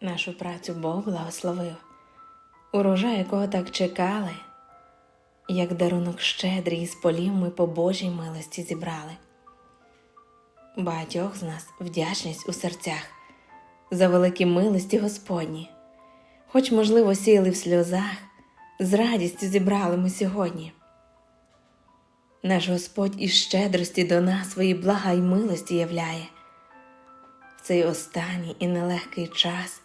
Нашу працю Бог благословив, урожай, якого так чекали, як дарунок щедрий з полів ми по Божій милості зібрали. Багатьох з нас вдячність у серцях за великі милості Господні, хоч, можливо, сіяли в сльозах, з радістю зібрали ми сьогодні. Наш Господь із щедрості до нас свої блага й милості являє. В цей останній і нелегкий час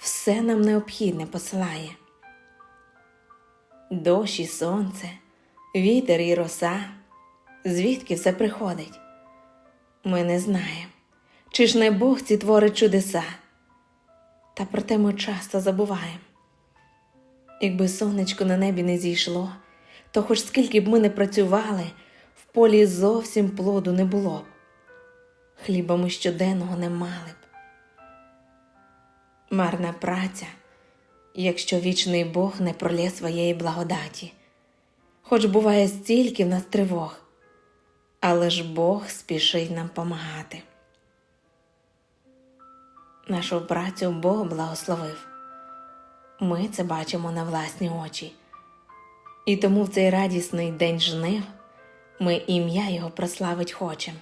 все нам необхідне посилає. Дощ і сонце, вітер і роса, звідки все приходить? Ми не знаємо, чи ж не Бог ці творить чудеса. Та проте ми часто забуваємо. Якби сонечко на небі не зійшло, то хоч скільки б ми не працювали, в полі зовсім плоду не було б. Хліба ми щоденного не мали б. Марна праця, якщо вічний Бог не пролє своєї благодаті. Хоч буває стільки в нас тривог, але ж Бог спішить нам помагати. Нашу працю Бог благословив. Ми це бачимо на власні очі. І тому в цей радісний день жнив ми ім'я Його прославить хочем.